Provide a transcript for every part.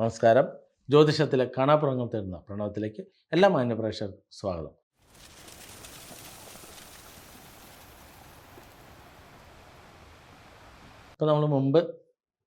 നമസ്കാരം. ജ്യോതിഷത്തിലെ കാണാപ്രംഗം തരുന്ന പ്രണവത്തിലേക്ക് എല്ലാ മാന്യപ്രേക്ഷകർക്കും സ്വാഗതം. ഇപ്പോൾ നമ്മൾ മുമ്പ്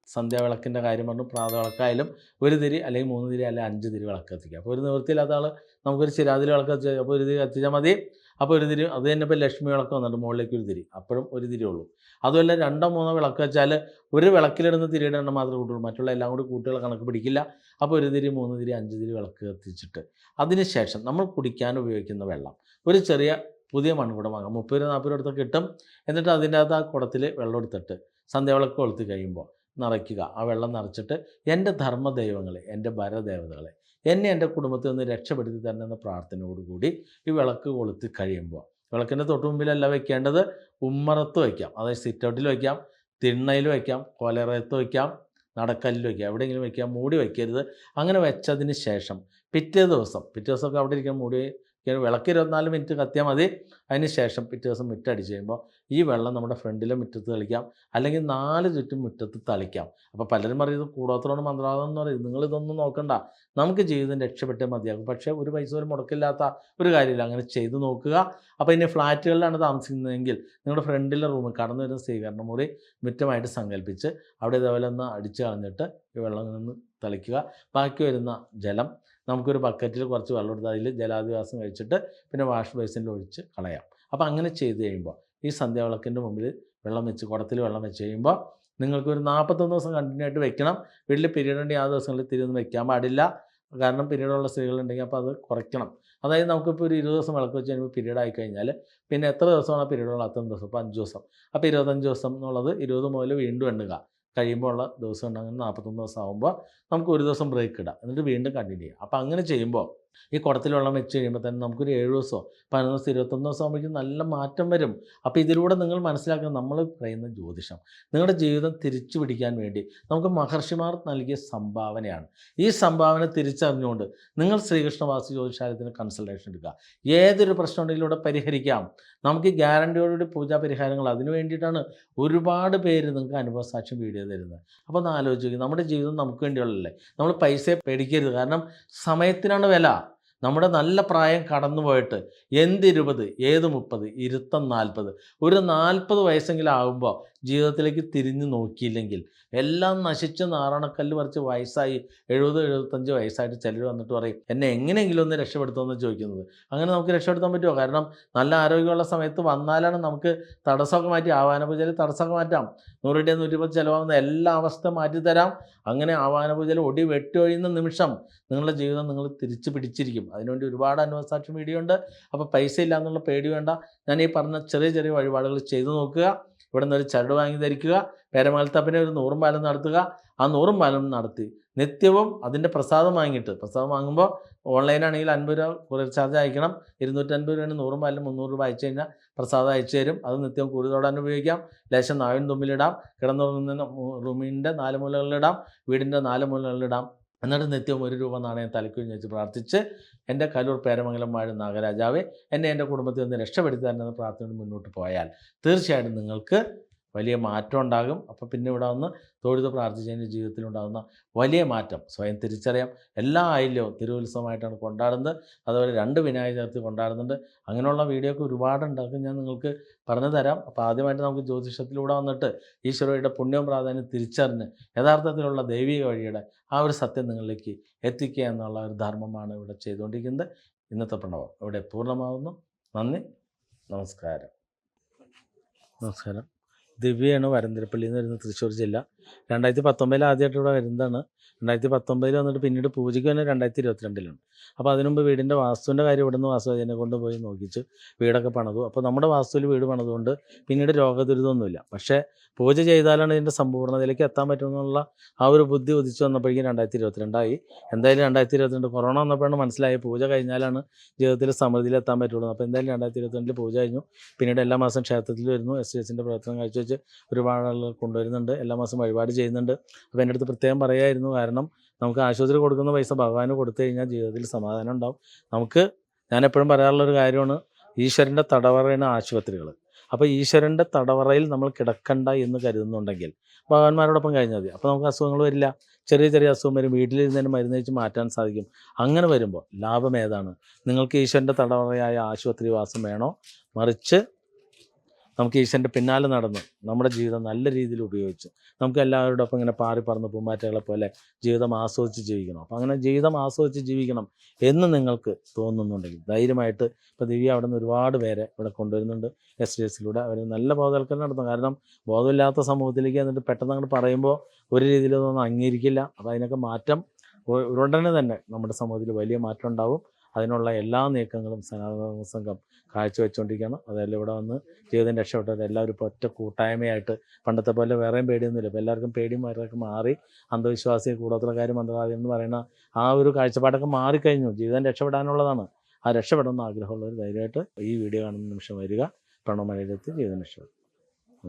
സന്ധ്യാവിളക്കിന്റെ കാര്യം പറഞ്ഞു പ്രാതവിളക്കായാലും ഒരു തിരി അല്ലെങ്കിൽ മൂന്ന് തിരി അല്ലെങ്കിൽ അഞ്ച് തിരി വിളക്ക് കത്തിക്കുക. അപ്പോൾ ഒരു നിവൃത്തിയില്ലാത്ത ആൾ നമുക്കൊരു ചിരാതിരി വിളക്ക് കത്തിച്ച് അപ്പോൾ ഒരു തിരി കത്തിച്ചാൽ മതി. അപ്പോൾ ഒരു തിരി അത് തന്നെ ഇപ്പോൾ ലക്ഷ്മി വിളക്ക് വന്നിട്ട് മുകളിലേക്ക് ഒരു തിരി അപ്പോഴും ഒരു തിരി ഉള്ളൂ. അതുമല്ല രണ്ടോ മൂന്നോ വിളക്ക് വെച്ചാൽ ഒരു വിളക്കിലിടുന്ന തിരിയുടെ എണ്ണം മാത്രമേ കൂട്ടുള്ളൂ. മറ്റുള്ള എല്ലാം കൂടി കൂട്ടുകൾ കണക്ക് പിടിക്കില്ല. അപ്പോൾ ഒരു തിരി മൂന്ന് തിരി അഞ്ച് തിരി വിളക്ക് കത്തിച്ചിട്ട് അതിനുശേഷം നമ്മൾ കുടിക്കാൻ ഉപയോഗിക്കുന്ന വെള്ളം. ഒരു ചെറിയ പുതിയ മൺകുടം വാങ്ങാം. മുപ്പത് രൂപ നാൽപ്പത് രൂപ അടുത്ത് കിട്ടും. എന്നിട്ട് അതിന്റെ അകത്ത് ആ കുടത്തിൽ വെള്ളം എടുത്തിട്ട് സന്ധ്യാവിളക്ക് കൊളുത്തി കഴിയുമ്പോൾ നിറയ്ക്കുക. ആ വെള്ളം നിറച്ചിട്ട് എന്റെ ധർമ്മദൈവങ്ങളെ എന്റെ ഭരദേവതകളെ എന്നെ എന്റെ കുടുംബത്തിൽ നിന്ന് രക്ഷപ്പെടുത്തി തരണമെന്ന പ്രാർത്ഥനയോടുകൂടി ഈ വിളക്ക് കൊളുത്തി കഴിയുമ്പോൾ വിളക്കിന്റെ തൊട്ട് മുമ്പിലല്ല വെക്കേണ്ടത് ഉമ്മറത്ത് വയ്ക്കാം അതായത് സിറ്റൗട്ടിൽ വയ്ക്കാം തിണ്ണയിൽ വയ്ക്കാം കൊലറയത്ത് വയ്ക്കാം നടക്കല്ലിൽ വയ്ക്കാം എവിടെയെങ്കിലും വയ്ക്കാം മൂടി വയ്ക്കരുത് അങ്ങനെ വെച്ചതിന് ശേഷം പിറ്റേ ദിവസം പിറ്റേ ദിവസമൊക്കെ അവിടെ ഇരിക്കാൻ മൂടി വിളക്ക് ഇരുപത്തിനാല് മിനിറ്റ് കത്തിയാൽ മതി. അതിന് ശേഷം പിറ്റേ ദിവസം മുറ്റടിച്ച് കഴിയുമ്പോൾ ഈ വെള്ളം നമ്മുടെ ഫ്രണ്ടിലെ മുറ്റത്ത് തളിക്കാം. അല്ലെങ്കിൽ നാല് ചുറ്റും മുറ്റത്ത് തളിക്കാം. അപ്പോൾ പലരും പറയുന്നത് കൂടോത്രോട് മന്ത്രാലയം എന്ന് പറയും. നിങ്ങളിതൊന്നും നോക്കണ്ട. നമുക്ക് ജീവിതം രക്ഷപ്പെട്ടേ മതിയാകും. പക്ഷേ ഒരു പൈസ ഒരു മുടക്കില്ലാത്ത ഒരു കാര്യമില്ല. അങ്ങനെ ചെയ്തു നോക്കുക. അപ്പോൾ ഇനി ഫ്ലാറ്റുകളിലാണ് താമസിക്കുന്നതെങ്കിൽ നിങ്ങളുടെ ഫ്രണ്ടിലെ റൂമിൽ കടന്നു വരുന്ന സ്വീകരണ മുറി മുറ്റമായിട്ട് സങ്കല്പിച്ച് അവിടെ ഇതേപോലെ ഒന്ന് അടിച്ച് കളഞ്ഞിട്ട് ഈ വെള്ളം നിന്ന് തളിക്കുക. ബാക്കി വരുന്ന ജലം നമുക്കൊരു ബക്കറ്റിൽ കുറച്ച് വെള്ളം എടുത്ത് അതിൽ ജലാധിവാസം കഴിച്ചിട്ട് പിന്നെ വാഷ് ബേസിനിൽ ഒഴിച്ച് കളയാം. അപ്പോൾ അങ്ങനെ ചെയ്ത് കഴിയുമ്പോൾ ഈ സന്ധ്യാവിളക്കിന്റെ മുമ്പിൽ വെള്ളം വെച്ച് കുടത്തിൽ വെള്ളം വെച്ച് കഴിയുമ്പോൾ നിങ്ങൾക്കൊരു നാൽപ്പത്തൊന്ന് ദിവസം കണ്ടിന്യൂ ആയിട്ട് വെക്കണം. വീട്ടിൽ പീരീഡ് ഉണ്ടെങ്കിൽ ആ ദിവസങ്ങളിൽ തിരിയൊന്നും വെക്കാൻ പാടില്ല. കാരണം പീരീഡുള്ള സ്ത്രീകളുണ്ടെങ്കിൽ അപ്പോൾ അത് കുറയ്ക്കണം. അതായത് നമുക്കിപ്പോൾ ഒരു ഇരുപത് ദിവസം വിളക്ക് വെച്ച് കഴിയുമ്പോൾ പീരീഡ് ആയി കഴിഞ്ഞാൽ പിന്നെ എത്ര ദിവസമാണ് പീരീഡുള്ള അത്ര ദിവസം. ഇപ്പോൾ അഞ്ച് ദിവസം. അപ്പോൾ ഇരുപത്തഞ്ച് ദിവസം എന്നുള്ളത് ഇരുപത് മുതൽ വീണ്ടും എണ്ണുക. കഴിയുമ്പോൾ ഉള്ള ദിവസം ഉണ്ടെങ്കിൽ നാൽപ്പത്തൊന്ന് ദിവസം ആകുമ്പോൾ നമുക്ക് ഒരു ദിവസം ബ്രേക്ക് ഇടാം. എന്നിട്ട് വീണ്ടും കണ്ടിന്യൂ ചെയ്യാം. അപ്പോൾ അങ്ങനെ ചെയ്യുമ്പോൾ ഈ കുടത്തിൽ വെള്ളം വെച്ച് കഴിയുമ്പോൾ തന്നെ നമുക്കൊരു ഏഴ് ദിവസമോ പതിനൊന്ന് ദിവസം ഇരുപത്തൊന്ന് ദിവസം ആകുമ്പോഴേക്കും നല്ല മാറ്റം വരും. അപ്പോൾ ഇതിലൂടെ നിങ്ങൾ മനസ്സിലാക്കുന്നത് നമ്മൾ പറയുന്ന ജ്യോതിഷം. നിങ്ങളുടെ ജീവിതം തിരിച്ചു പിടിക്കാൻ വേണ്ടി നമുക്ക് മഹർഷിമാർ നൽകിയ സംഭാവനയാണ്. ഈ സംഭാവന തിരിച്ചറിഞ്ഞുകൊണ്ട് നിങ്ങൾ ശ്രീകൃഷ്ണ വാസു ജ്യോതിഷാലയത്തിന് കൺസൾട്ടേഷൻ എടുക്കുക. ഏതൊരു പ്രശ്നം ഉണ്ടെങ്കിലും ഇവിടെ പരിഹരിക്കാം. നമുക്ക് ഗ്യാരണ്ടിയോടുകൂടി പൂജാ പരിഹാരങ്ങൾ അതിന് വേണ്ടിയിട്ടാണ് ഒരുപാട് പേര് നിങ്ങൾക്ക് അനുഭവ സാക്ഷ്യം വീഡിയോ തരുന്നത്. അപ്പോൾ ഒന്ന് ആലോചിക്കുക നമ്മുടെ ജീവിതം നമുക്ക് വേണ്ടിയുള്ളതല്ലേ? നമ്മൾ പൈസയെ പേടിക്കരുത്. കാരണം സമയത്തിനാണ് വില. നമ്മുടെ നല്ല പ്രായം കടന്നു പോയിട്ട് എന്ത് ഇരുപത് ഏത് മുപ്പത്? ഇരുത്തം നാൽപ്പത് ഒരു നാൽപ്പത് വയസ്സെങ്കിലും ആകുമ്പോൾ ജീവിതത്തിലേക്ക് തിരിഞ്ഞു നോക്കിയില്ലെങ്കിൽ എല്ലാം നശിച്ച് നാറാണക്കല്ല് പറിച്ച് വയസ്സായി എഴുപത് എഴുപത്തഞ്ച് വയസ്സായിട്ട് ചിലർ വന്നിട്ട് പറയും എന്നെ എങ്ങനെയെങ്കിലും ഒന്ന് രക്ഷപ്പെടുത്തുമെന്ന് ചോദിക്കുന്നത്. അങ്ങനെ നമുക്ക് രക്ഷപ്പെടുത്താൻ പറ്റുമോ? കാരണം നല്ല ആരോഗ്യമുള്ള സമയത്ത് വന്നാലാണ് നമുക്ക് തടസ്സമൊക്കെ മാറ്റി ആവാന പൂജയിൽ തടസ്സമൊക്കെ മാറ്റാം. നൂറിന്റെ നൂറ്റിപ്പത്ത് ചിലവാകുന്ന എല്ലാ അവസ്ഥ മാറ്റിത്തരാം അങ്ങനെ ആവാന പൂജയിൽ ഒടി വെട്ടൊഴിയുന്ന നിമിഷം നിങ്ങളുടെ ജീവിതം നിങ്ങൾ തിരിച്ചു പിടിച്ചിരിക്കും. അതിനുവേണ്ടി ഒരുപാട് അനുഭവസാക്ഷി വീഡിയോ ഉണ്ട്. അപ്പോൾ പൈസ ഇല്ല എന്നുള്ള പേടി വേണ്ട. ഞാൻ ഈ പറഞ്ഞ ചെറിയ ചെറിയ വഴിപാടുകൾ ചെയ്തു നോക്കുക. ഇവിടെ നിന്ന് ഒരു ചരട് വാങ്ങി ധരിക്കുക പേരമാലത്തപ്പനെ ഒരു നൂറും പാലം നടത്തുക ആ നൂറും പാലം നടത്തി. നിത്യവും അതിന്റെ പ്രസാദം വാങ്ങിയിട്ട്. പ്രസാദം വാങ്ങുമ്പോൾ ഓൺലൈനാണെങ്കിൽ അൻപത് രൂപ കുറേ ചാർജ് അയക്കണം. ഇരുന്നൂറ്റൻപത് രൂപയാണ് നൂറും പാലും മുന്നൂറ് രൂപ അയച്ചു കഴിഞ്ഞാൽ പ്രസാദം അയച്ചു തരും. അത് നിത്യം കൂടി ഉപയോഗിക്കാം. ലേശം നാവിൻ തുമ്പിലിടാം. കിടന്നുറങ്ങുന്ന റൂമിന്റെ നാല് മൂലകളിലിടാം. വീടിന്റെ നാല് മൂലകളിലിടാം. എന്നിട്ട് നിത്യവും ഒരു രൂപ നാണയം തലക്കുഞ്ഞ് വെച്ച് പ്രാർത്ഥിച്ച് എന്റെ കലൂർ പേരമംഗലം വാഴും നാഗരാജാവെ എന്നെ എന്റെ കുടുംബത്തിൽ നിന്ന് രക്ഷപ്പെടുത്തി തരുന്ന പ്രാർത്ഥന മുന്നോട്ട് പോയാൽ തീർച്ചയായിട്ടും നിങ്ങൾക്ക് വലിയ മാറ്റം ഉണ്ടാകും. അപ്പോൾ പിന്നെ ഇവിടെ വന്ന് തൊഴുത് പ്രാർത്ഥിച്ചതിന്റെ ജീവിതത്തിലുണ്ടാകുന്ന വലിയ മാറ്റം. സ്വയം തിരിച്ചറിയാം. എല്ലാ ആയില്ലോ തിരുവുത്സവമായിട്ടാണ് കൊണ്ടാടുന്നത്. അതുപോലെ രണ്ട് വിനായക ചതുർത്ഥി കൊണ്ടാടുന്നുണ്ട്. അങ്ങനെയുള്ള വീഡിയോ ഒക്കെ ഒരുപാടുണ്ടാക്കും ഞാൻ നിങ്ങൾക്ക് പറഞ്ഞു തരാം. അപ്പോൾ ആദ്യമായിട്ട് നമുക്ക് ജ്യോതിഷത്തിലൂടെ വന്നിട്ട് ഈശ്വരയുടെ പുണ്യവും പ്രാധാന്യം തിരിച്ചറിഞ്ഞ് യഥാർത്ഥത്തിലുള്ള ദൈവിക വഴിയുടെ ആ ഒരു സത്യം നിങ്ങളിലേക്ക് എത്തിക്കുക എന്നുള്ള ഒരു ധർമ്മമാണ് ഇവിടെ ചെയ്തുകൊണ്ടിരിക്കുന്നത്. ഇന്നത്തെ പ്രണവം ഇവിടെ പൂർണമാകുന്നു നന്ദി. നമസ്കാരം. നമസ്കാരം. ദിവ്യയാണ് വരന്തിരപ്പള്ളിയിൽ നിന്ന് വരുന്നത് തൃശ്ശൂർ ജില്ല. രണ്ടായിരത്തി പത്തൊമ്പതിൽ ആദ്യമായിട്ട് ഇവിടെ വരുന്നതാണ്. രണ്ടായിരത്തി പത്തൊമ്പതിൽ വന്നിട്ട് പിന്നീട് പൂജയ്ക്ക് തന്നെ രണ്ടായിരത്തി ഇരുപത്തിരണ്ടിലുണ്ട് അപ്പോൾ അതിനുമുമ്പ് വീടിന്റെ വാസ്തുവിന്റെ കാര്യം ഇവിടെ നിന്ന് കൊണ്ട് കൊണ്ടുപോയി നോക്കിച്ച് വീടൊക്കെ പണിതു. അപ്പോൾ നമ്മുടെ വാസ്തുവിൽ വീട് പണിതുകൊണ്ട് പിന്നീട് രോഗദുരിതമൊന്നുമില്ല. പക്ഷേ പൂജ ചെയ്താലാണ് ഇതിന്റെ സമ്പൂർണതയിലേക്ക് എത്താൻ പറ്റുമെന്നുള്ള ആ ഒരു ബുദ്ധി ഉദിച്ചു വന്നപ്പോഴേക്കും രണ്ടായിരത്തി ഇരുപത്തിരണ്ടായി എന്തായാലും രണ്ടായിരത്തി ഇരുപത്തിരണ്ട് കൊറോണ വന്നപ്പോഴാണ് മനസ്സിലായി പൂജ കഴിഞ്ഞാലാണ് ജീവിതത്തിൽ സമൃദ്ധിയിൽ എത്താൻ പറ്റുള്ളൂ. അപ്പോൾ എന്തായാലും രണ്ടായിരത്തി ഇരുപത്തിരണ്ടിൽ പൂജ കഴിഞ്ഞു. പിന്നീട് എല്ലാ മാസം ക്ഷേത്രത്തിൽ വരുന്നു. എസ് ഡി എസിന്റെ പ്രവർത്തനം കാഴ്ചവെച്ച് ഒരുപാട് ആളുകൾ കൊണ്ടുവരുന്നുണ്ട്. എല്ലാ മാസം വഴിപാട് ചെയ്യുന്നുണ്ട്. അപ്പോൾ എന്റെ അടുത്ത് പ്രത്യേകം പറയായിരുന്നു കാരണം നമുക്ക് ആശുപത്രി കൊടുക്കുന്ന പൈസ ഭഗവാന് കൊടുത്തു കഴിഞ്ഞാൽ ജീവിതത്തിൽ സമാധാനം ഉണ്ടാവും. നമുക്ക് ഞാൻ എപ്പോഴും പറയാറുള്ളൊരു കാര്യമാണ് ഈശ്വരന്റെ തടവറയാണ് ആശുപത്രികൾ. അപ്പോൾ ഈശ്വരന്റെ തടവറയിൽ നമ്മൾ കിടക്കണ്ട എന്ന് കരുതുന്നുണ്ടെങ്കിൽ ഭഗവാന്മാരോടൊപ്പം കഴിഞ്ഞാൽ മതി. അപ്പോൾ നമുക്ക് അസുഖങ്ങൾ വരില്ല. ചെറിയ ചെറിയ അസുഖം വരും. വീട്ടിലിരുന്നതിന് മരുന്ന് വെച്ച് മാറ്റാൻ സാധിക്കും. അങ്ങനെ വരുമ്പോൾ ലാഭം ഏതാണ്? നിങ്ങൾക്ക് ഈശ്വരന്റെ തടവറയായ ആശുപത്രിവാസം വേണോ? മറിച്ച് നമുക്ക് ഈശ്വരന്റെ പിന്നാലെ നടന്ന് നമ്മുടെ ജീവിതം നല്ല രീതിയിൽ ഉപയോഗിച്ച് നമുക്ക് എല്ലാവരോടൊപ്പം ഇങ്ങനെ പാറി പറന്ന് പൂമ്പാറ്റകളെ പോലെ ജീവിതം ആസ്വദിച്ച് ജീവിക്കണം. അപ്പം അങ്ങനെ ജീവിതം ആസ്വദിച്ച് ജീവിക്കണം എന്ന് നിങ്ങൾക്ക് തോന്നുന്നുണ്ടെങ്കിൽ ധൈര്യമായിട്ട് ഇപ്പോൾ ദിവ്യ അവിടെ നിന്ന് ഒരുപാട് പേരെ ഇവിടെ കൊണ്ടുവരുന്നുണ്ട്. എസ് ഡി എസിലൂടെ അവർ നല്ല ബോധവൽക്കരണം നടത്തും. കാരണം ബോധമില്ലാത്ത സമൂഹത്തിലേക്ക് എന്നിട്ട് പെട്ടെന്ന് അങ്ങോട്ട് പറയുമ്പോൾ ഒരു രീതിയിലൊന്നും അംഗീകരിക്കില്ല. അപ്പോൾ അതിനൊക്കെ മാറ്റം ഉടനെ തന്നെ നമ്മുടെ സമൂഹത്തിൽ വലിയ മാറ്റം ഉണ്ടാവും. അതിനുള്ള എല്ലാ നീക്കങ്ങളും സനാതന സംഘം കാഴ്ചവെച്ചുകൊണ്ടിരിക്കുകയാണ് അതെല്ലാം ഇവിടെ വന്ന് ജീവിതം രക്ഷപ്പെട്ടത് എല്ലാവരും ഇപ്പോൾ ഒറ്റ കൂട്ടായ്മയായിട്ട്. പണ്ടത്തെ പോലെ വേറെയും പേടിയൊന്നുമില്ല. ഇപ്പോൾ എല്ലാവർക്കും പേടിയും വരൊക്കെ മാറി അന്ധവിശ്വാസി കാര്യം മന്ത്രവാദി എന്ന് പറയുന്ന ആ ഒരു കാഴ്ചപ്പാടൊക്കെ മാറിക്കഴിഞ്ഞു. ജീവിതം രക്ഷപ്പെടാനുള്ളതാണ്. ആ രക്ഷപ്പെടുന്ന ആഗ്രഹമുള്ളവർ ധൈര്യമായിട്ട് ഈ വീഡിയോ കാണുന്ന നിമിഷം വരിക. പ്രണവമലയിലെത്തി ജീവിതം രക്ഷപ്പെടും